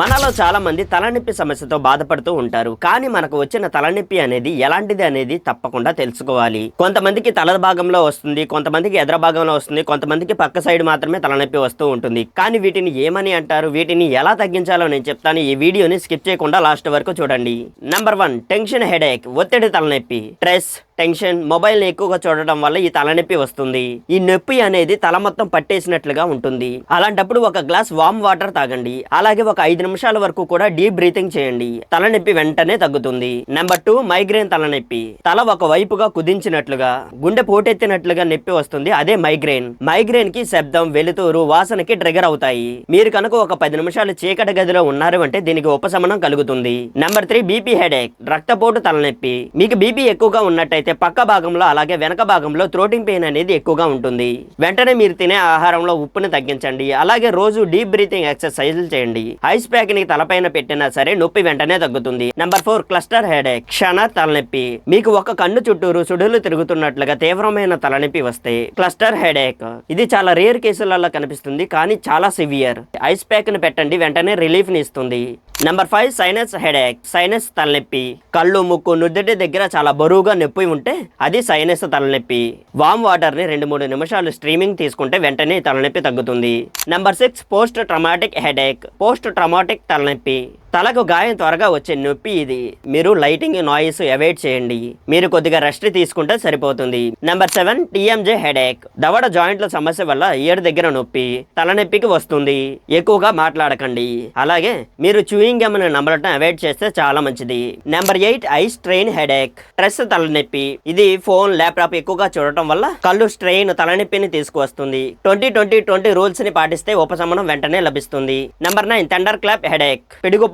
మనలో చాలామంది తలనొప్పి సమస్యతో బాధపడుతూ ఉంటారు. కానీ మనకు వచ్చిన తలనొప్పి అనేది ఎలాంటిది అనేది తప్పకుండా తెలుసుకోవాలి. కొంతమందికి తల భాగంలో వస్తుంది కొంతమందికి ఎదర భాగంలో వస్తుంది కొంతమందికి పక్క సైడ్ మాత్రమే తలనొప్పి వస్తూ ఉంటుంది. కానీ వీటిని ఏమని అంటారు? వీటిని ఎలా తగ్గించాలో నేను చెప్తాను. ఈ వీడియోని స్కిప్ చేయకుండా లాస్ట్ వరకు చూడండి. నెంబర్ వన్ టెన్షన్ హెడేక్ ఒత్తిడి తలనొప్పి. స్ట్రెస్ టెన్షన్ మొబైల్ ఎక్కువగా చూడడం వల్ల ఈ తలనొప్పి వస్తుంది. ఈ నొప్పి అనేది తల మొత్తం పట్టేసినట్లుగా ఉంటుంది. అలాంటప్పుడు ఒక గ్లాస్ వామ్ వాటర్ తాగండి. అలాగే ఒక ఐదు నిమిషాల వరకు కూడా డీప్ బ్రీతింగ్ చేయండి. తలనొప్పి వెంటనే తగ్గుతుంది. నెంబర్ టూ మైగ్రేన్ తలనొప్పి. తల ఒక వైపుగా కుదించినట్లుగా గుండె పోటెత్తినట్లుగా నొప్పి వస్తుంది. అదే మైగ్రేన్. మైగ్రేన్కి శబ్దం వెలుతురు వాసనకి ట్రిగర్ అవుతాయి. మీరు కనుక ఒక పది నిమిషాలు చీకటి గదిలో ఉన్నారు అంటే దీనికి ఉపశమనం కలుగుతుంది. Number three BP headache. రక్తపోటు తలనొప్పి. మీకు బీపీ ఎక్కువగా ఉన్నట్టయితే పక్క భాగంలో అలాగే వెనక భాగంలో థ్రోటింగ్ పెయిన్ అనేది ఎక్కువగా ఉంటుంది. వెంటనే మీరు తినే ఆహారంలో ఉప్పుని తగ్గించండి. అలాగే రోజు డీప్ బ్రీతింగ్ ఎక్సర్సైజ్లు చేయండి. ఐస్ ప్యాక్ని తలపైన పెట్టినా సరే నొప్పి వెంటనే తగ్గుతుంది. నెంబర్ ఫోర్ క్లస్టర్ హెడేక్ క్షణ తలనొప్పి. మీకు ఒక కన్ను చుట్టూరు సుడులు తిరుగుతున్నట్లుగా తీవ్రమైన తలనొప్పి వస్తే క్లస్టర్ హెడేక్ ఇది చాలా రేర్ కేసులలో కనిపిస్తుంది కానీ చాలా సివియర్ ఐస్ ప్యాక్ని పెట్టండి వెంటనే రిలీఫ్ని ఇస్తుంది. Number five sinus headache sinus తలనొప్పి. కళ్ళు ముక్కు నుద్దటి దగ్గర చాలా బరువుగా నొప్పి ఉంటే అది సైనస్ తలనొప్పి. వామ్ వాటర్ని రెండు మూడు నిమిషాలు స్ట్రీమింగ్ తీసుకుంటే వెంటనే తలనొప్పి తగ్గుతుంది. Number six post traumatic headache post traumatic తలనొప్పి. తలకు గాయం త్వరగా వచ్చే నొప్పి ఇది. మీరు లైటింగ్ నాయిస్ అవాయిడ్ చేయండి. మీరు కొద్దిగా రెస్ట్ తీసుకుంటే సరిపోతుంది. Number seven TMJ headache. దవడ జాయింట్ల సమస్య వల్ల ఏడు దగ్గర నొప్పి తలనొప్పికి వస్తుంది. ఎక్కువగా మాట్లాడకండి. అలాగే మీరు చూయింగ్ గమ్ నమ్మలటం అవాయిడ్ చేస్తే చాలా మంచిది. Number eight eye strain headache. Stress తలనొప్పి. ఇది ఫోన్ ల్యాప్టాప్ ఎక్కువగా చూడటం వల్ల కళ్ళు స్ట్రెయిన్ తలనొప్పిని తీసుకువస్తుంది. ట్వంటీ ట్వంటీ ట్వంటీ రూల్స్ని పాటిస్తే ఉపశమనం వెంటనే లభిస్తుంది. Number nine thunder clap headache.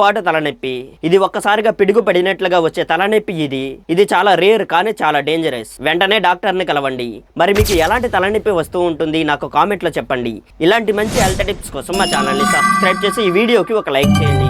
పొరపాటు తలనొప్పి ఇది ఒక్కసారిగా పిడుగు పడినట్లుగా వచ్చే తలనొప్పి ఇది. ఇది చాలా రేర్ కానీ చాలా డేంజరస్. వెంటనే డాక్టర్ని కలవండి. మరి మీకు ఎలాంటి తలనొప్పి వస్తూ ఉంటుంది నాకు కామెంట్లో చెప్పండి. ఇలాంటి మంచి హెల్త్ టిప్స్ కోసం మా ఛానల్ని సబ్స్క్రైబ్ చేసి ఈ వీడియోకి ఒక లైక్ చేయండి.